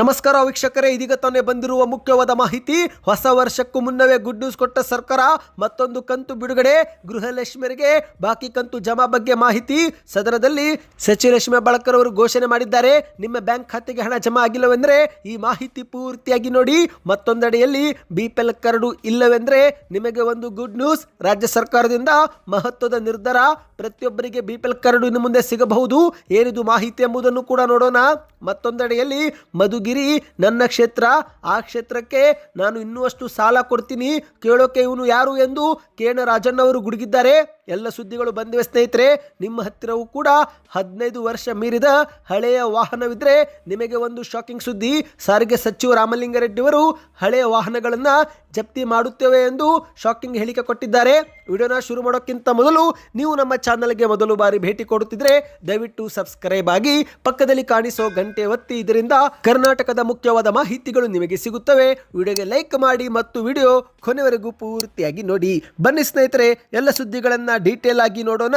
ನಮಸ್ಕಾರ ವೀಕ್ಷಕರೇ, ಇದೀಗ ತಾನೇ ಬಂದಿರುವ ಮುಖ್ಯವಾದ ಮಾಹಿತಿ. ಹೊಸ ವರ್ಷಕ್ಕೂ ಮುನ್ನವೇ ಗುಡ್ ನ್ಯೂಸ್ ಕೊಟ್ಟ ಸರ್ಕಾರ, ಮತ್ತೊಂದು ಕಂತು ಬಿಡುಗಡೆ. ಗೃಹಲಕ್ಷ್ಮಿಯರಿಗೆ ಬಾಕಿ ಕಂತು ಜಮಾ ಬಗ್ಗೆ ಮಾಹಿತಿ. ಸದನದಲ್ಲಿ ಸಚಿವ ಲಕ್ಷ್ಮಿ ಬಳಕರ್ ಅವರು ಘೋಷಣೆ ಮಾಡಿದ್ದಾರೆ. ನಿಮ್ಮ ಬ್ಯಾಂಕ್ ಖಾತೆಗೆ ಹಣ ಜಮಾ ಆಗಿಲ್ಲವೆಂದರೆ ಈ ಮಾಹಿತಿ ಪೂರ್ತಿಯಾಗಿ ನೋಡಿ. ಮತ್ತೊಂದೆಡೆಯಲ್ಲಿ ಬಿಪಿಎಲ್ ಕರಡು ಇಲ್ಲವೆಂದರೆ ನಿಮಗೆ ಒಂದು ಗುಡ್ ನ್ಯೂಸ್ ರಾಜ್ಯ ಸರ್ಕಾರದಿಂದ ಮಹತ್ವದ ನಿರ್ಧಾರ. ಪ್ರತಿಯೊಬ್ಬರಿಗೆ ಬಿಪಿಎಲ್ ಕರಡು ಇನ್ನು ಮುಂದೆ ಸಿಗಬಹುದು. ಏನಿದು ಮಾಹಿತಿ ಎಂಬುದನ್ನು ಕೂಡ ನೋಡೋಣ. ಮತ್ತೊಂದೆಡೆಯಲ್ಲಿ ಮಧುಗಿರಿ ನನ್ನ ಕ್ಷೇತ್ರ, ಆ ಕ್ಷೇತ್ರಕ್ಕೆ ನಾನು ಇನ್ನುವಷ್ಟು ಸಾಲ ಕೊಡ್ತೀನಿ. ಕೇಳೋಕೆ ಇವನು ಯಾರು ಎಂದು ಕೇಣ ರಾಜಣ್ಣ ಅವರು ಗುಡುಗಿದ್ದಾರೆ. ಎಲ್ಲ ಸುದ್ದಿಗಳು ಬಂದಿವೆ ಸ್ನೇಹಿತರೆ, ನಿಮ್ಮ ಹತ್ತಿರವೂ ಕೂಡ ಹದಿನೈದು ವರ್ಷ ಮೀರಿದ ಹಳೆಯ ವಾಹನವಿದ್ರೆ ನಿಮಗೆ ಒಂದು ಶಾಕಿಂಗ್ ಸುದ್ದಿ. ಸಾರಿಗೆ ಸಚಿವ ರಾಮಲಿಂಗಾರೆಡ್ಡಿಯವರು ಹಳೆಯ ವಾಹನಗಳನ್ನು ಜಪ್ತಿ ಮಾಡುತ್ತೇವೆ ಎಂದು ಶಾಕಿಂಗ್ ಹೇಳಿಕೆ ಕೊಟ್ಟಿದ್ದಾರೆ. ವಿಡಿಯೋನ ಶುರು ಮಾಡೋಕ್ಕಿಂತ ಮೊದಲು ನೀವು ನಮ್ಮ ಚಾನಲ್ಗೆ ಮೊದಲು ಬಾರಿ ಭೇಟಿ ಕೊಡುತ್ತಿದ್ರೆ ದಯವಿಟ್ಟು ಸಬ್ಸ್ಕ್ರೈಬ್ ಆಗಿ ಪಕ್ಕದಲ್ಲಿ ಕಾಣಿಸೋ ಗಂಟೆ ಒತ್ತಿ ಇದರಿಂದ ಕರ್ನಾಟಕದ ಮುಖ್ಯವಾದ ಮಾಹಿತಿಗಳು ನಿಮಗೆ ಸಿಗುತ್ತವೆ. ವಿಡಿಯೋಗೆ ಲೈಕ್ ಮಾಡಿ ಮತ್ತು ವಿಡಿಯೋ ಕೊನೆವರೆಗೂ ಪೂರ್ತಿಯಾಗಿ ನೋಡಿ. ಬನ್ನಿ ಸ್ನೇಹಿತರೆ, ಎಲ್ಲ ಸುದ್ದಿಗಳನ್ನು ಡೀಟೇಲ್ ಆಗಿ ನೋಡೋಣ.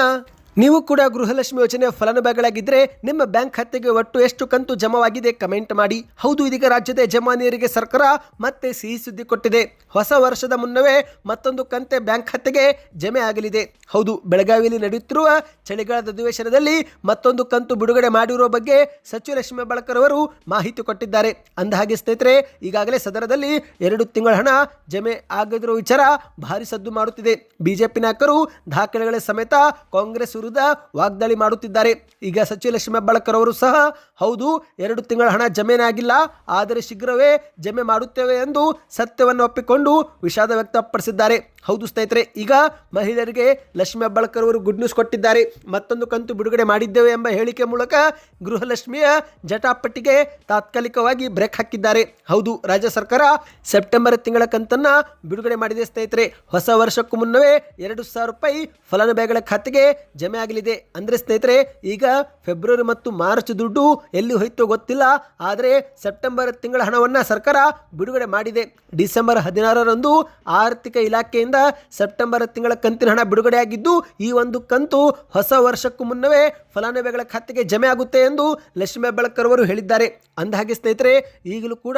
ನೀವು ಕೂಡ ಗೃಹಲಕ್ಷ್ಮಿ ಯೋಜನೆ ಫಲಾನುಭವಿಗಳಾಗಿದ್ದರೆ ನಿಮ್ಮ ಬ್ಯಾಂಕ್ ಖಾತೆಗೆ ಒಟ್ಟು ಎಷ್ಟು ಕಂತು ಜಮಾವಾಗಿದೆ ಕಮೆಂಟ್ ಮಾಡಿ. ಹೌದು, ಇದೀಗ ರಾಜ್ಯದ ಯಜಮಾನಿಯರಿಗೆ ಸರ್ಕಾರ ಮತ್ತೆ ಸಿಹಿ ಸುದ್ದಿ ಕೊಟ್ಟಿದೆ. ಹೊಸ ವರ್ಷದ ಮುನ್ನವೇ ಮತ್ತೊಂದು ಕಂತೆ ಬ್ಯಾಂಕ್ ಖಾತೆಗೆ ಜಮೆ ಆಗಲಿದೆ. ಹೌದು, ಬೆಳಗಾವಿಯಲ್ಲಿ ನಡೆಯುತ್ತಿರುವ ಚಳಿಗಾಲದ ಅಧಿವೇಶನದಲ್ಲಿ ಮತ್ತೊಂದು ಕಂತು ಬಿಡುಗಡೆ ಮಾಡಿರುವ ಬಗ್ಗೆ ಸಚಿವ ಲಕ್ಷ್ಮೀ ಬಳಕರ್ ಅವರು ಮಾಹಿತಿ ಕೊಟ್ಟಿದ್ದಾರೆ. ಅಂದಹಾಗೆ ಸ್ನೇಹಿತರೆ, ಈಗಾಗಲೇ ಸದನದಲ್ಲಿ ಎರಡು ತಿಂಗಳ ಹಣ ಜಮೆ ಆಗದಿರುವ ವಿಚಾರ ಭಾರಿ ಸದ್ದು ಮಾಡುತ್ತಿದೆ. ಬಿಜೆಪಿ ನಾಯಕರು ದಾಖಲೆಗಳ ಸಮೇತ ಕಾಂಗ್ರೆಸ್ ವಾಗ್ದಾಳಿ ಮಾಡುತ್ತಿದ್ದಾರೆ. ಈಗ ಸಚಿವ ಲಕ್ಷ್ಮಿ ಹೆಬ್ಬಾಳ್ಕರ್ ಅವರು ಸಹ, ಹೌದು, ಎರಡು ತಿಂಗಳ ಹಣ ಜಮೆನಾಗಿಲ್ಲ, ಆದರೆ ಶೀಘ್ರವೇ ಜಮೆ ಮಾಡುತ್ತೇವೆ ಎಂದು ಸತ್ಯವನ್ನು ಒಪ್ಪಿಕೊಂಡು ವಿಷಾದ ವ್ಯಕ್ತಪಡಿಸಿದ್ದಾರೆ. ಹೌದು ಸ್ನೇಹಿತರೆ, ಈಗ ಮಹಿಳೆಯರಿಗೆ ಲಕ್ಷ್ಮೀ ಹೆಬ್ಬಾಳ್ಕರ್ ಅವರು ಗುಡ್ ನ್ಯೂಸ್ ಕೊಟ್ಟಿದ್ದಾರೆ. ಮತ್ತೊಂದು ಕಂತು ಬಿಡುಗಡೆ ಮಾಡಿದ್ದೇವೆ ಎಂಬ ಹೇಳಿಕೆ ಮೂಲಕ ಗೃಹಲಕ್ಷ್ಮಿಯ ಜಟಾಪಟ್ಟಿಗೆ ತಾತ್ಕಾಲಿಕವಾಗಿ ಬ್ರೇಕ್ ಹಾಕಿದ್ದಾರೆ. ಹೌದು, ರಾಜ್ಯ ಸರ್ಕಾರ ಸೆಪ್ಟೆಂಬರ್ ತಿಂಗಳ ಕಂತನ್ನ ಬಿಡುಗಡೆ ಮಾಡಿದೆ ಸ್ನೇಹಿತರೆ. ಹೊಸ ವರ್ಷಕ್ಕೂ ಮುನ್ನವೇ ಎರಡು ಸಾವಿರ ರೂಪಾಯಿ ಫಲಾನುಭವಿಗಳ ಖಾತೆಗೆ ಜಮೆ ಆಗಲಿದೆ. ಅಂದರೆ ಸ್ನೇಹಿತರೆ, ಈಗ ಫೆಬ್ರವರಿ ಮತ್ತು ಮಾರ್ಚ್ ದುಡ್ಡು ಎಲ್ಲಿ ಹೋಯ್ತೋ ಗೊತ್ತಿಲ್ಲ. ಆದರೆ ಸೆಪ್ಟೆಂಬರ್ ತಿಂಗಳ ಹಣವನ್ನು ಸರ್ಕಾರ ಬಿಡುಗಡೆ ಮಾಡಿದೆ. ಡಿಸೆಂಬರ್ ಹದಿನಾರರಂದು ಆರ್ಥಿಕ ಇಲಾಖೆಯಿಂದ ಸೆಪ್ಟೆಂಬರ್ ತಿಂಗಳ ಕಂತಿನ ಹಣ ಬಿಡುಗಡೆಯಾಗಿದ್ದು, ಈ ಒಂದು ಕಂತು ಹೊಸ ವರ್ಷಕ್ಕೂ ಮುನ್ನವೇ ಫಲಾನುಭವಿಗಳ ಖಾತೆಗೆ ಜಮೆ ಆಗುತ್ತೆ ಎಂದು ಲಕ್ಷ್ಮೀ ಬೆಳಕರ್ ಅವರು ಹೇಳಿದ್ದಾರೆ. ಅಂದಹಾಗೆ ಸ್ನೇಹಿತರೆ, ಈಗಲೂ ಕೂಡ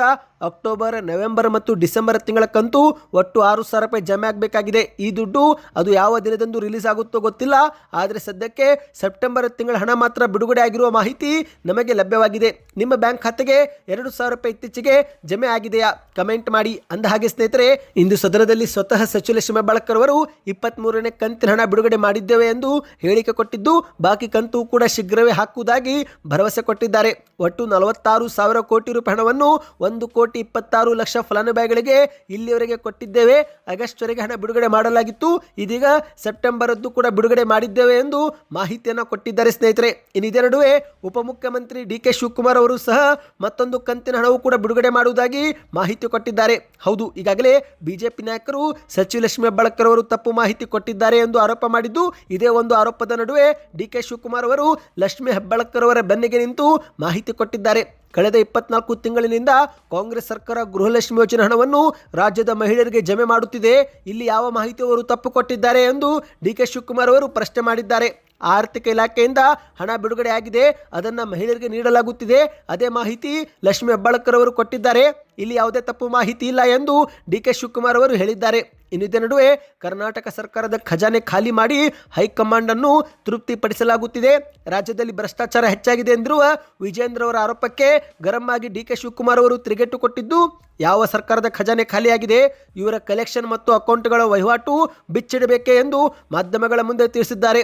ಅಕ್ಟೋಬರ್, ನವೆಂಬರ್ ಮತ್ತು ಡಿಸೆಂಬರ್ ತಿಂಗಳ ಕಂತು ಒಟ್ಟು ಆರು ಸಾವಿರ ರೂಪಾಯಿ ಜಮೆ ಆಗಬೇಕಾಗಿದೆ. ಈ ದುಡ್ಡು ಅದು ಯಾವ ದಿನದಂದು ರಿಲೀಸ್ ಆಗುತ್ತೋ ಗೊತ್ತಿಲ್ಲ. ಆದರೆ ಸದ್ಯಕ್ಕೆ ಸೆಪ್ಟೆಂಬರ್ ತಿಂಗಳ ಹಣ ಮಾತ್ರ ಬಿಡುಗಡೆ ಆಗಿರುವ ಮಾಹಿತಿ ನಮಗೆ ಲಭ್ಯವಾಗಿದೆ. ನಿಮ್ಮ ಬ್ಯಾಂಕ್ ಖಾತೆಗೆ ಎರಡು ಸಾವಿರ ರೂಪಾಯಿ ಇತ್ತೀಚೆಗೆ ಜಮೆ ಆಗಿದೆಯಾ? ಕಮೆಂಟ್ ಮಾಡಿ. ಅಂದಹಾಗೆ ಸ್ನೇಹಿತರೆ, ಇಂದು ಸದನದಲ್ಲಿ ಸ್ವತಃ ಸಚಿವ ಹೆಬ್ಬಾಳ್ಕರ್ ಅವರು ಇಪ್ಪತ್ತ್ಮೂರನೇ ಕಂತಿನ ಹಣ ಬಿಡುಗಡೆ ಮಾಡಿದ್ದೇವೆ ಎಂದು ಹೇಳಿಕೆ ಕೊಟ್ಟಿದ್ದು, ಬಾಕಿ ಕಂತು ಕೂಡ ಶೀಘ್ರವೇ ಹಾಕುವುದಾಗಿ ಭರವಸೆ ಕೊಟ್ಟಿದ್ದಾರೆ. ಒಟ್ಟು ನಲವತ್ತಾರು ಸಾವಿರ ಕೋಟಿ ರೂಪಾಯಿ ಹಣವನ್ನು ಒಂದು ಕೋಟಿ ಇಪ್ಪತ್ತಾರು ಲಕ್ಷ ಫಲಾನುಭವಿಗಳಿಗೆ ಇಲ್ಲಿಯವರೆಗೆ ಕೊಟ್ಟಿದ್ದೇವೆ. ಆಗಸ್ಟ್ವರೆಗೆ ಹಣ ಬಿಡುಗಡೆ ಮಾಡಲಾಗಿತ್ತು. ಇದೀಗ ಸೆಪ್ಟೆಂಬರದ್ದು ಕೂಡ ಬಿಡುಗಡೆ ಮಾಡಿದ್ದೇವೆ ಎಂದು ಮಾಹಿತಿಯನ್ನು ಕೊಟ್ಟಿದ್ದಾರೆ ಸ್ನೇಹಿತರೆ. ಇನ್ನು ಇದೇ ನಡುವೆ ಉಪಮುಖ್ಯಮಂತ್ರಿ ಡಿ ಕೆ ಶಿವಕುಮಾರ್ ಅವರು ಸಹ ಮತ್ತೊಂದು ಕಂತಿನ ಹಣವು ಕೂಡ ಬಿಡುಗಡೆ ಮಾಡುವುದಾಗಿ ಮಾಹಿತಿ ಕೊಟ್ಟಿದ್ದಾರೆ. ಹೌದು, ಈಗಾಗಲೇ ಬಿಜೆಪಿ ನಾಯಕರು ಸಚಿವ ಲಕ್ಷ್ಮಿ ಹೆಬ್ಬಾಳ್ಕರ್ ಅವರು ತಪ್ಪು ಮಾಹಿತಿ ಕೊಟ್ಟಿದ್ದಾರೆ ಎಂದು ಆರೋಪ ಮಾಡಿದ್ದು, ಇದೇ ಒಂದು ಆರೋಪದ ನಡುವೆ ಡಿ ಕೆ ಶಿವಕುಮಾರ್ ಅವರು ಲಕ್ಷ್ಮಿ ಹೆಬ್ಬಾಳ್ಕರ್ ಅವರ ಬೆನ್ನಿಗೆ ನಿಂತು ಮಾಹಿತಿ ಕೊಟ್ಟಿದ್ದಾರೆ. ಕಳೆದ ಇಪ್ಪತ್ನಾಲ್ಕು ತಿಂಗಳಿನಿಂದ ಕಾಂಗ್ರೆಸ್ ಸರ್ಕಾರ ಗೃಹಲಕ್ಷ್ಮಿ ಯೋಜನೆ ಹಣವನ್ನು ರಾಜ್ಯದ ಮಹಿಳೆಯರಿಗೆ ಜಮೆ ಮಾಡುತ್ತಿದೆ. ಇಲ್ಲಿ ಯಾವ ಮಾಹಿತಿ ಅವರು ತಪ್ಪು ಕೊಟ್ಟಿದ್ದಾರೆ ಎಂದು ಡಿ ಕೆ ಶಿವಕುಮಾರ್ ಅವರು ಪ್ರಶ್ನೆ ಮಾಡಿದ್ದಾರೆ. ಆರ್ಥಿಕ ಇಲಾಖೆಯಿಂದ ಹಣ ಬಿಡುಗಡೆ ಆಗಿದೆ. ಅದನ್ನು ಮಹಿಳೆಯರಿಗೆ ನೀಡಲಾಗುತ್ತಿದೆ. ಅದೇ ಮಾಹಿತಿ ಲಕ್ಷ್ಮೀ ಹೆಬ್ಬಾಳ್ಕರ್ ಅವರು ಕೊಟ್ಟಿದ್ದಾರೆ. ಇಲ್ಲಿ ಯಾವುದೇ ತಪ್ಪು ಮಾಹಿತಿ ಇಲ್ಲ ಎಂದು ಡಿ ಕೆ ಶಿವಕುಮಾರ್ ಅವರು ಹೇಳಿದ್ದಾರೆ. ಇನ್ನಿದೆ ನಡುವೆ ಕರ್ನಾಟಕ ಸರ್ಕಾರದ ಖಜಾನೆ ಖಾಲಿ ಮಾಡಿ ಹೈಕಮಾಂಡ್ ಅನ್ನು ತೃಪ್ತಿಪಡಿಸಲಾಗುತ್ತಿದೆ. ರಾಜ್ಯದಲ್ಲಿ ಭ್ರಷ್ಟಾಚಾರ ಹೆಚ್ಚಾಗಿದೆ ಎಂದಿರುವ ವಿಜೇಂದ್ರ ಅವರ ಆರೋಪಕ್ಕೆ ಗರಂ ಆಗಿ ಡಿ ಕೆ ಶಿವಕುಮಾರ್ ಅವರು ತಿರುಗೇಟು ಕೊಟ್ಟಿದ್ದು, ಯಾವ ಸರ್ಕಾರದ ಖಜಾನೆ ಖಾಲಿಯಾಗಿದೆ, ಇವರ ಕಲೆಕ್ಷನ್ ಮತ್ತು ಅಕೌಂಟ್ಗಳ ವಹಿವಾಟು ಬಿಚ್ಚಿಡಬೇಕೆ ಎಂದು ಮಾಧ್ಯಮಗಳ ಮುಂದೆ ತಿಳಿಸಿದ್ದಾರೆ.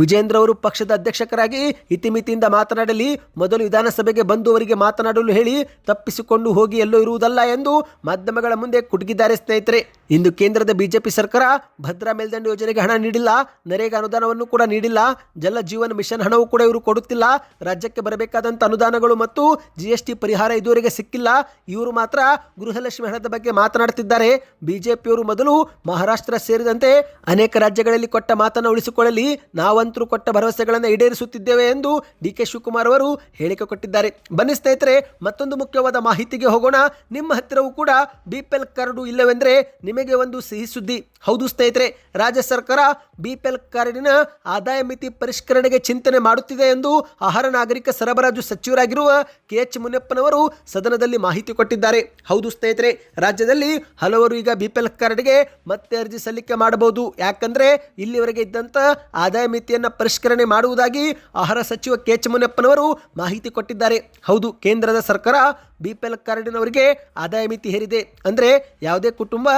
ವಿಜೇಂದ್ರ ಅವರು ಪಕ್ಷದ ಅಧ್ಯಕ್ಷಕರಾಗಿ ಇತಿಮಿತಿಯಿಂದ ಮಾತನಾಡಲಿ, ಮೊದಲು ವಿಧಾನಸಭೆಗೆ ಬಂದುವರಿಗೆ ಮಾತನಾಡಲು ಹೇಳಿ, ತಪ್ಪಿಸಿಕೊಂಡು ಹೋಗಿ ಎಲ್ಲೋ ಇರುವುದಲ್ಲ ಎಂದು ಮಾಧ್ಯಮಗಳ ಮುಂದೆ ಕುಟುಕಿದ್ದಾರೆ ಸ್ನೇಹಿತರೆ. ಇಂದು ಕೇಂದ್ರದ ಬಿಜೆಪಿ ಸರ್ಕಾರ ಭದ್ರಾ ಮೇಲ್ದಂಡೆ ಯೋಜನೆಗೆ ಹಣ ನೀಡಿಲ್ಲ, ನರೇಗಾ ಅನುದಾನವನ್ನು ಕೂಡ ನೀಡಿಲ್ಲ, ಜಲ ಜೀವನ ಮಿಷನ್ ಹಣವೂ ಕೂಡ ಇವರು ಕೊಡುತ್ತಿಲ್ಲ, ರಾಜ್ಯಕ್ಕೆ ಬರಬೇಕಾದಂಥ ಅನುದಾನಗಳು ಮತ್ತು ಜಿ ಎಸ್ ಟಿ ಪರಿಹಾರ ಇದುವರೆಗೆ ಸಿಕ್ಕಿಲ್ಲ. ಇವರು ಮಾತ್ರ ಗೃಹಲಕ್ಷ್ಮಿ ಹಣದ ಬಗ್ಗೆ ಮಾತನಾಡುತ್ತಿದ್ದಾರೆ. ಬಿಜೆಪಿಯವರು ಮೊದಲು ಮಹಾರಾಷ್ಟ್ರ ಸೇರಿದಂತೆ ಅನೇಕ ರಾಜ್ಯಗಳಲ್ಲಿ ಕೊಟ್ಟ ಮಾತನ್ನು ಉಳಿಸಿಕೊಳ್ಳಲಿ ನಾವಂತರೂ ಕೊಟ್ಟ ಭರವಸೆಗಳನ್ನು ಈಡೇರಿಸುತ್ತಿದ್ದೇವೆ ಎಂದು ಡಿ ಕೆ ಶಿವಕುಮಾರ್ ಅವರು ಹೇಳಿಕೆ ಕೊಟ್ಟಿದ್ದಾರೆ. ಬನ್ನಿ ಸ್ನೇಹಿತರೆ, ಮತ್ತೊಂದು ಮುಖ್ಯವಾದ ಮಾಹಿತಿಗೆ ಹೋಗೋಣ. ನಿಮ್ಮ ಹತ್ತಿರವೂ ಕೂಡ ಬಿಪಿಎಲ್ ಕಾರ್ಡು ಇಲ್ಲವೆಂದರೆ ನಿಮಗೆ ಒಂದು ಸಿಹಿ ಸುದ್ದಿ. ಹೌದು ಸ್ನೇಹಿತರೆ, ರಾಜ್ಯ ಸರ್ಕಾರ ಬಿಪಿಎಲ್ ಕಾರ್ಡಿನ ಆದಾಯ ಮಿತಿ ಪರಿಷ್ಕರಣೆಗೆ ಚಿಂತನೆ ಮಾಡುತ್ತಿದೆ ಎಂದು ಆಹಾರ ನಾಗರಿಕ ಸರಬರಾಜು ಸಚಿವರಾಗಿರುವ ಕೆ ಎಚ್ ಮುನಿಯಪ್ಪನವರು ಸದನದಲ್ಲಿ ಮಾಹಿತಿ ಕೊಟ್ಟಿದ್ದಾರೆ. ಹೌದು ಸ್ನೇಹಿತರೆ, ರಾಜ್ಯದಲ್ಲಿ ಹಲವರು ಈಗ ಬಿಪಿಎಲ್ ಕಾರ್ಡ್ಗೆ ಮತ್ತೆ ಅರ್ಜಿ ಸಲ್ಲಿಕೆ ಮಾಡಬಹುದು. ಯಾಕಂದ್ರೆ ಇಲ್ಲಿವರೆಗೆ ಇದ್ದಂತ ಆದಾಯ ಮಿತಿಯನ್ನು ಪರಿಷ್ಕರಣೆ ಮಾಡುವುದಾಗಿ ಆಹಾರ ಸಚಿವ ಕೆ ಎಚ್ ಮುನಿಯಪ್ಪನವರು ಮಾಹಿತಿ ಕೊಟ್ಟಿದ್ದಾರೆ. ಹೌದು, ಕೇಂದ್ರದ ಸರ್ಕಾರ ಬಿಪಿಎಲ್ ಕಾರ್ಡಿನವರಿಗೆ ಆದಾಯ ಮಿತಿ ಹೇರಿದೆ. ಅಂದರೆ ಯಾವುದೇ ಕುಟುಂಬ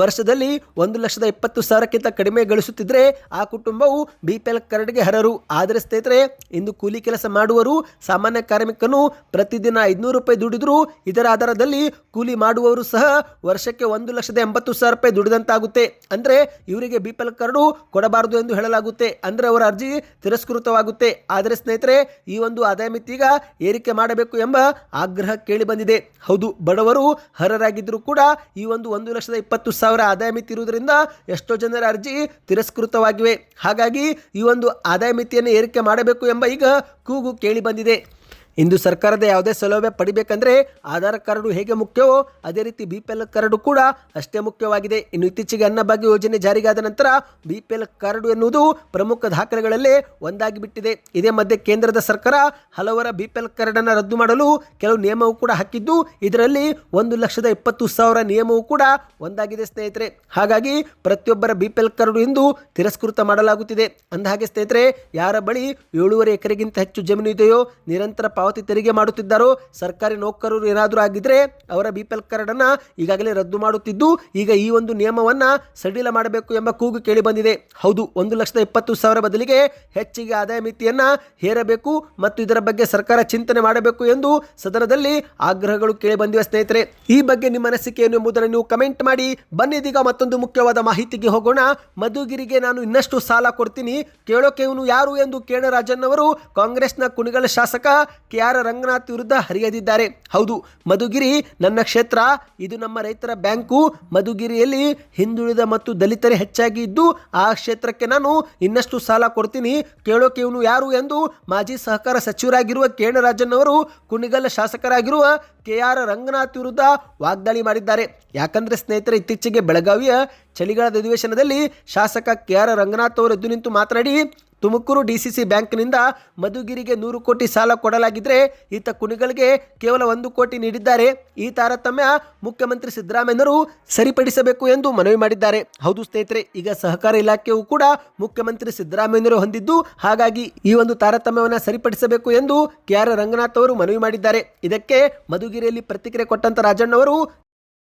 ವರ್ಷದಲ್ಲಿ ಒಂದು ಲಕ್ಷದ ಇಪ್ಪತ್ತು ಸಾವಿರಕ್ಕಿಂತ ಕಡಿಮೆ ಗಳಿಸುತ್ತಿದ್ದರೆ ಆ ಕುಟುಂಬವು ಬಿ ಪಿ ಎಲ್ ಕಾರ್ಡ್ಗೆ ಹರರು. ಆದರೆ ಸ್ನೇಹಿತರೆ, ಇಂದು ಕೂಲಿ ಕೆಲಸ ಮಾಡುವರು ಸಾಮಾನ್ಯ ಕಾರ್ಮಿಕನು ಪ್ರತಿದಿನ ಐದುನೂರು ರೂಪಾಯಿ ದುಡಿದ್ರು ಇದರ ಆಧಾರದಲ್ಲಿ ಕೂಲಿ ಮಾಡುವವರು ಸಹ ವರ್ಷಕ್ಕೆ ಒಂದು ಲಕ್ಷದ ಎಂಬತ್ತು ಸಾವಿರ ರೂಪಾಯಿ ದುಡಿದಂತಾಗುತ್ತೆ. ಅಂದರೆ ಇವರಿಗೆ ಬಿ ಪಿ ಎಲ್ ಕಾರ್ಡು ಕೊಡಬಾರದು ಎಂದು ಹೇಳಲಾಗುತ್ತೆ. ಅಂದರೆ ಅವರ ಅರ್ಜಿ ತಿರಸ್ಕೃತವಾಗುತ್ತೆ. ಆದರೆ ಸ್ನೇಹಿತರೆ, ಈ ಒಂದು ಆದಾಯ ಮಿತಿಗ ಏರಿಕೆ ಮಾಡಬೇಕು ಎಂಬ ಆಗ್ರಹ ಕೇಳಿ ಬಂದಿದೆ. ಹೌದು, ಬಡವರು ಅರ್ಹರಾಗಿದ್ದರೂ ಕೂಡ ಈ ಒಂದು ಒಂದು ಲಕ್ಷದ ಇಪ್ಪತ್ತು ಸಾವಿರ ಆದಾಯ ಮಿತಿ ಇರುವುದರಿಂದ ಎಷ್ಟೋ ಜನರ ಅರ್ಜಿ ತಿರಸ್ಕೃತವಾಗಿವೆ. ಹಾಗಾಗಿ ಈ ಒಂದು ಆದಾಯ ಮಿತಿಯನ್ನು ಏರಿಕೆ ಮಾಡಬೇಕು ಎಂಬ ಈಗ ಕೂಗು ಕೇಳಿ ಬಂದಿದೆ. ಇಂದು ಸರ್ಕಾರದ ಯಾವುದೇ ಸೌಲಭ್ಯ ಪಡಿಬೇಕಂದ್ರೆ ಆಧಾರ್ ಕಾರ್ಡು ಹೇಗೆ ಮುಖ್ಯವೋ ಅದೇ ರೀತಿ ಬಿ ಪಿ ಕಾರ್ಡು ಕೂಡ ಅಷ್ಟೇ ಮುಖ್ಯವಾಗಿದೆ. ಇನ್ನು ಇತ್ತೀಚೆಗೆ ಅನ್ನಭಾಗ್ಯ ಯೋಜನೆ ಜಾರಿಗಾದ ನಂತರ ಬಿ ಪಿ ಎಲ್ ಕಾರ್ಡು ಎನ್ನುವುದು ಪ್ರಮುಖ ದಾಖಲೆಗಳಲ್ಲಿ ಒಂದಾಗಿ ಬಿಟ್ಟಿದೆ ಇದೇ ಮಧ್ಯೆ ಕೇಂದ್ರದ ಸರ್ಕಾರ ಹಲವರ ಬಿ ಪಿ ಎಲ್ ಕಾರ್ಡನ್ನು ರದ್ದು ಮಾಡಲು ಕೆಲವು ನಿಯಮವು ಕೂಡ ಹಾಕಿದ್ದು, ಇದರಲ್ಲಿ ಒಂದು ಲಕ್ಷದ ಇಪ್ಪತ್ತು ಸಾವಿರ ನಿಯಮವು ಕೂಡ ಒಂದಾಗಿದೆ ಸ್ನೇಹಿತರೆ. ಹಾಗಾಗಿ ಪ್ರತಿಯೊಬ್ಬರ ಬಿ ಪಿ ಎಲ್ ಕಾರ್ಡು ಎಂದು ತಿರಸ್ಕೃತ ಮಾಡಲಾಗುತ್ತಿದೆ. ಅಂದಹಾಗೆ ಸ್ನೇಹಿತರೆ, ಯಾರ ಬಳಿ ಏಳೂವರೆ ಎಕರೆಗಿಂತ ಹೆಚ್ಚು ಜಮೀನು ಇದೆಯೋ ನಿರಂತರ ಪಾವತಿ ತೆರಿಗೆ ಮಾಡುತ್ತಿದ್ದಾರೋ, ಸರ್ಕಾರಿ ನೌಕರರು ಏನಾದರೂ ಆಗಿದ್ರೆ ಅವರ ಬಿ ಪಿ ಎಲ್ ಕಾರ್ಡನ್ನು ಈಗಾಗಲೇ ರದ್ದು ಮಾಡುತ್ತಿದ್ದು, ಈಗ ಈ ಒಂದು ನಿಯಮವನ್ನ ಸಡಿಲ ಮಾಡಬೇಕು ಎಂಬ ಕೂಗು ಕೇಳಿ ಬಂದಿದೆ. ಹೌದು, ಒಂದು ಲಕ್ಷದ ಇಪ್ಪತ್ತು ಸಾವಿರ ಬದಲಿಗೆ ಹೆಚ್ಚಿಗೆ ಆದಾಯ ಮಿತಿಯನ್ನು ಹೇರಬೇಕು ಮತ್ತು ಇದರ ಬಗ್ಗೆ ಸರ್ಕಾರ ಚಿಂತನೆ ಮಾಡಬೇಕು ಎಂದು ಸದನದಲ್ಲಿ ಆಗ್ರಹಗಳು ಕೇಳಿ ಬಂದಿವೆ ಸ್ನೇಹಿತರೆ. ಈ ಬಗ್ಗೆ ನಿಮ್ಮ ಅನಿಸಿಕೆ ಏನು ಎಂಬುದನ್ನು ನೀವು ಕಮೆಂಟ್ ಮಾಡಿ. ಬನ್ನಿದೀಗ ಮತ್ತೊಂದು ಮುಖ್ಯವಾದ ಮಾಹಿತಿಗೆ ಹೋಗೋಣ. ಮಧುಗಿರಿಗೆ ನಾನು ಇನ್ನಷ್ಟು ಸಾಲ ಕೊಡ್ತೀನಿ. ಕೇಳೋಕೆ ಇವನು ಯಾರು ಎಂದು ಕೇಣ ರಾಜನ್ ಅವರು ಕಾಂಗ್ರೆಸ್ನ ಕುಣಿಗಲ್ ಶಾಸಕ ಕೆ ಆರ್ ರಂಗನಾಥ್ ವಿರುದ್ಧ ಹರಿಯದಿದ್ದಾರೆ. ಹೌದು, ಮಧುಗಿರಿ ನನ್ನ ಕ್ಷೇತ್ರ. ಇದು ನಮ್ಮ ರೈತರ ಬ್ಯಾಂಕು. ಮಧುಗಿರಿಯಲ್ಲಿ ಹಿಂದುಳಿದ ಮತ್ತು ದಲಿತರೇ ಹೆಚ್ಚಾಗಿ ಇದ್ದು ಆ ಕ್ಷೇತ್ರಕ್ಕೆ ನಾನು ಇನ್ನಷ್ಟು ಸಾಲ ಕೊಡ್ತೀನಿ. ಕೇಳೋಕೆ ಇವನು ಯಾರು ಎಂದು ಮಾಜಿ ಸಹಕಾರ ಸಚಿವರಾಗಿರುವ ಕೇಣರಾಜನ್ ಅವರು ಕುಣಿಗಲ್ ಶಾಸಕರಾಗಿರುವ ಕೆ ಆರ್ ರಂಗನಾಥ್ ವಿರುದ್ಧ ವಾಗ್ದಾಳಿ ಮಾಡಿದ್ದಾರೆ. ಯಾಕಂದ್ರೆ ಸ್ನೇಹಿತರೆ, ಇತ್ತೀಚೆಗೆ ಬೆಳಗಾವಿಯ ಚಳಿಗಾಲದ ಅಧಿವೇಶನದಲ್ಲಿ ಶಾಸಕ ಕೆ ಆರ್ ರಂಗನಾಥ್ ಅವರು ಎದ್ದು ನಿಂತು ಮಾತನಾಡಿ ತುಮಕೂರು ಡಿಸಿಸಿ ಬ್ಯಾಂಕ್ನಿಂದ ಮಧುಗಿರಿಗೆ ನೂರು ಕೋಟಿ ಸಾಲ ಕೊಡಲಾಗಿದ್ದರೆ ಈತ ಕುಣಿಗಳಿಗೆ ಕೇವಲ ಒಂದು ಕೋಟಿ ನೀಡಿದ್ದಾರೆ. ಈ ತಾರತಮ್ಯ ಮುಖ್ಯಮಂತ್ರಿ ಸಿದ್ದರಾಮಯ್ಯನವರು ಸರಿಪಡಿಸಬೇಕು ಎಂದು ಮನವಿ ಮಾಡಿದ್ದಾರೆ. ಹೌದು ಸ್ನೇಹಿತರೆ, ಈಗ ಸಹಕಾರ ಇಲಾಖೆಯು ಕೂಡ ಮುಖ್ಯಮಂತ್ರಿ ಸಿದ್ದರಾಮಯ್ಯನವರು ಹೊಂದಿದ್ದು ಹಾಗಾಗಿ ಈ ಒಂದು ತಾರತಮ್ಯವನ್ನು ಸರಿಪಡಿಸಬೇಕು ಎಂದು ಕೆ ಆರ್ ರಂಗನಾಥ್ ಅವರು ಮನವಿ ಮಾಡಿದ್ದಾರೆ. ಇದಕ್ಕೆ ಮಧುಗಿರಿಯಲ್ಲಿ ಪ್ರತಿಕ್ರಿಯೆ ಕೊಟ್ಟಂತ ರಾಜಣ್ಣವರು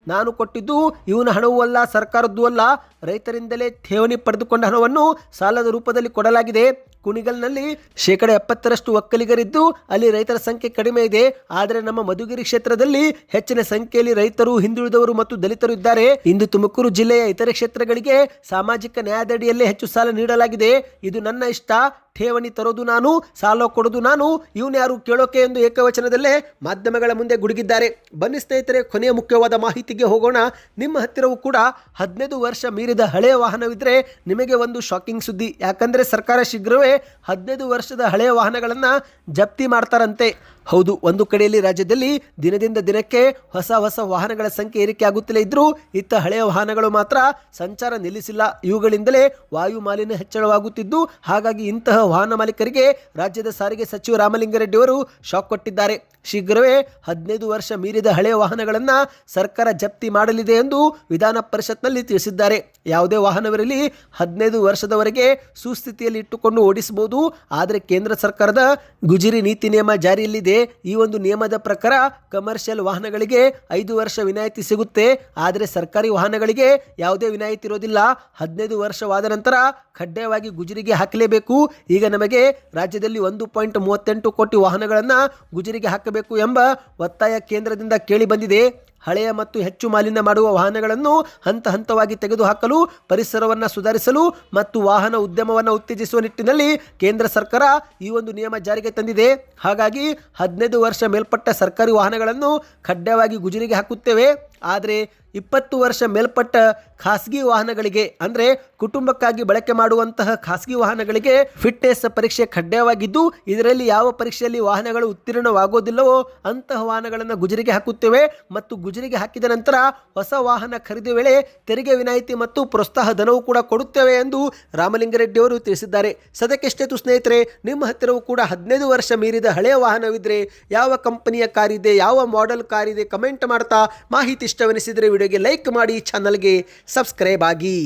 ನಾನು ಕೊಟ್ಟಿದ್ದು ಇವನ ಹಣವೂ ಅಲ್ಲ, ಸರ್ಕಾರದ್ದು ಅಲ್ಲ. ರೈತರಿಂದಲೇ ಠೇವಣಿ ಪಡೆದುಕೊಂಡ ಹಣವನ್ನು ಸಾಲದ ರೂಪದಲ್ಲಿ ಕೊಡಲಾಗಿದೆ. ಕುಣಿಗಲ್ನಲ್ಲಿ ಶೇಕಡ ಎಪ್ಪತ್ತರಷ್ಟು ಒಕ್ಕಲಿಗರಿದ್ದು ಅಲ್ಲಿ ರೈತರ ಸಂಖ್ಯೆ ಕಡಿಮೆ ಇದೆ. ಆದರೆ ನಮ್ಮ ಮಧುಗಿರಿ ಕ್ಷೇತ್ರದಲ್ಲಿ ಹೆಚ್ಚಿನ ಸಂಖ್ಯೆಯಲ್ಲಿ ರೈತರು, ಹಿಂದುಳಿದವರು ಮತ್ತು ದಲಿತರು ಇದ್ದಾರೆ. ಇಂದು ತುಮಕೂರು ಜಿಲ್ಲೆಯ ಇತರೆ ಕ್ಷೇತ್ರಗಳಿಗೆ ಸಾಮಾಜಿಕ ನ್ಯಾಯದಡಿಯಲ್ಲೇ ಹೆಚ್ಚು ಸಾಲ ನೀಡಲಾಗಿದೆ. ಇದು ನನ್ನ ಇಷ್ಟ. ಠೇವಣಿ ತರೋದು ನಾನು, ಸಾಲ ಕೊಡೋದು ನಾನು. ಇವನು ಯಾರು ಕೇಳೋಕೆ ಎಂದು ಏಕವಚನದಲ್ಲೇ ಮಾಧ್ಯಮಗಳ ಮುಂದೆ ಗುಡುಗಿದ್ದಾರೆ. ಬನ್ನಿ ಸ್ನೇಹಿತರೆ, ಕೊನೆಯ ಮುಖ್ಯವಾದ ಮಾಹಿತಿಗೆ ಹೋಗೋಣ. ನಿಮ್ಮ ಹತ್ತಿರವೂ ಕೂಡ ಹದಿನೈದು ವರ್ಷ ಮೀರಿದ ಹಳೆಯ ವಾಹನವಿದ್ರೆ ನಿಮಗೆ ಒಂದು ಶಾಕಿಂಗ್ ಸುದ್ದಿ. ಯಾಕಂದರೆ ಸರ್ಕಾರ ಶೀಘ್ರವೇ ಹದಿನೈದು ವರ್ಷದ ಹಳೆಯ ವಾಹನಗಳನ್ನು ಜಪ್ತಿ ಮಾಡ್ತಾರಂತೆ. ಹೌದು, ಒಂದು ಕಡೆಯಲ್ಲಿ ರಾಜ್ಯದಲ್ಲಿ ದಿನದಿಂದ ದಿನಕ್ಕೆ ಹೊಸ ಹೊಸ ವಾಹನಗಳ ಸಂಖ್ಯೆ ಏರಿಕೆ ಆಗುತ್ತಲೇ ಇದ್ದರೂ ಇತ್ತ ಹಳೆಯ ವಾಹನಗಳು ಮಾತ್ರ ಸಂಚಾರ ನಿಲ್ಲಿಸಿಲ್ಲ. ಇವುಗಳಿಂದಲೇ ವಾಯು ಮಾಲಿನ್ಯ ಹೆಚ್ಚಳವಾಗುತ್ತಿದ್ದು, ಹಾಗಾಗಿ ಇಂತಹ ವಾಹನ ಮಾಲೀಕರಿಗೆ ರಾಜ್ಯದ ಸಾರಿಗೆ ಸಚಿವ ರಾಮಲಿಂಗರೆಡ್ಡಿ ಅವರು ಶಾಕ್ ಕೊಟ್ಟಿದ್ದಾರೆ. ಶೀಘ್ರವೇ ಹದಿನೈದು ವರ್ಷ ಮೀರಿದ ಹಳೆಯ ವಾಹನಗಳನ್ನು ಸರ್ಕಾರ ಜಪ್ತಿ ಮಾಡಲಿದೆ ಎಂದು ವಿಧಾನ ಪರಿಷತ್ನಲ್ಲಿ ತಿಳಿಸಿದ್ದಾರೆ. ಯಾವುದೇ ವಾಹನವಿರಲಿ ಹದಿನೈದು ವರ್ಷದವರೆಗೆ ಸುಸ್ಥಿತಿಯಲ್ಲಿ ಇಟ್ಟುಕೊಂಡು ಓಡಿಸಬಹುದು. ಆದರೆ ಕೇಂದ್ರ ಸರ್ಕಾರದ ಗುಜಿರಿ ನೀತಿ ನಿಯಮ ಜಾರಿಯಲ್ಲಿದೆ. ಈ ಒಂದು ನಿಯಮದ ಪ್ರಕಾರ ಕಮರ್ಷಿಯಲ್ ವಾಹನಗಳಿಗೆ ಐದು ವರ್ಷ ವಿನಾಯಿತಿ ಸಿಗುತ್ತೆ. ಆದರೆ ಸರ್ಕಾರಿ ವಾಹನಗಳಿಗೆ ಯಾವುದೇ ವಿನಾಯಿತಿ ಇರೋದಿಲ್ಲ. ಹದಿನೈದು ವರ್ಷವಾದ ನಂತರ ಕಡ್ಡಾಯವಾಗಿ ಗುಜರಿಗೆ ಹಾಕಲೇಬೇಕು. ಈಗ ನಮಗೆ ರಾಜ್ಯದಲ್ಲಿ ಒಂದು ಪಾಯಿಂಟ್ ಮೂವತ್ತೆಂಟು ಕೋಟಿ ವಾಹನಗಳನ್ನು ಗುಜರಿಗೆ ಹಾಕಬೇಕು ಎಂಬ ಒತ್ತಾಯ ಕೇಂದ್ರದಿಂದ ಕೇಳಿ ಬಂದಿದೆ. ಹಳೆಯ ಮತ್ತು ಹೆಚ್ಚು ಮಾಲಿನ್ಯ ಮಾಡುವ ವಾಹನಗಳನ್ನು ಹಂತ ಹಂತವಾಗಿ ತೆಗೆದುಹಾಕಲು, ಪರಿಸರವನ್ನು ಸುಧಾರಿಸಲು ಮತ್ತು ವಾಹನ ಉದ್ಯಮವನ್ನು ಉತ್ತೇಜಿಸುವ ನಿಟ್ಟಿನಲ್ಲಿ ಕೇಂದ್ರ ಸರ್ಕಾರ ಈ ಒಂದು ನಿಯಮ ಜಾರಿಗೆ ತಂದಿದೆ. ಹಾಗಾಗಿ ಹದಿನೈದು ವರ್ಷ ಮೇಲ್ಪಟ್ಟ ಸರ್ಕಾರಿ ವಾಹನಗಳನ್ನು ಕಡ್ಡಾಯವಾಗಿ ಗುಜರಿಗೆ ಹಾಕುತ್ತೇವೆ. ಆದರೆ ಇಪ್ಪತ್ತು ವರ್ಷ ಮೇಲ್ಪಟ್ಟ ಖಾಸಗಿ ವಾಹನಗಳಿಗೆ, ಅಂದರೆ ಕುಟುಂಬಕ್ಕಾಗಿ ಬಳಕೆ ಮಾಡುವಂತಹ ಖಾಸಗಿ ವಾಹನಗಳಿಗೆ ಫಿಟ್ನೆಸ್ ಪರೀಕ್ಷೆ ಕಡ್ಡಾಯವಾಗಿದ್ದು, ಇದರಲ್ಲಿ ಯಾವ ಪರೀಕ್ಷೆಯಲ್ಲಿ ವಾಹನಗಳು ಉತ್ತೀರ್ಣವಾಗೋದಿಲ್ಲವೋ ಅಂತಹ ವಾಹನಗಳನ್ನು ಗುಜರಿಗೆ ಹಾಕುತ್ತೇವೆ. ಮತ್ತು ಗುಜರಿಗೆ ಹಾಕಿದ ನಂತರ ಹೊಸ ವಾಹನ ಖರೀದಿ ವೇಳೆ ತೆರಿಗೆ ವಿನಾಯಿತಿ ಮತ್ತು ಪ್ರೋತ್ಸಾಹ ಧನವೂ ಕೂಡ ಕೊಡುತ್ತೇವೆ ಎಂದು ರಾಮಲಿಂಗರೆಡ್ಡಿ ಅವರು ತಿಳಿಸಿದ್ದಾರೆ. ಸದ್ಯಕ್ಕೆಷ್ಟೇತು ಸ್ನೇಹಿತರೆ, ನಿಮ್ಮ ಹತ್ತಿರವೂ ಕೂಡ ಹದಿನೈದು ವರ್ಷ ಮೀರಿದ ಹಳೆಯ ವಾಹನವಿದ್ರೆ ಯಾವ ಕಂಪನಿಯ ಕಾರಿದೆ, ಯಾವ ಮಾಡೆಲ್ ಕಾರಿದೆ ಕಮೆಂಟ್ ಮಾಡ್ತಾ ಮಾಹಿತಿ ಇಷ್ಟವೆನಿಸಿದರೆ ವಿಡಿಯೋಗೆ ಲೈಕ್ ಮಾಡಿ ಚಾನಲ್ಗೆ ಸಬ್ಸ್ಕ್ರೈಬ್ ಆಗಿ.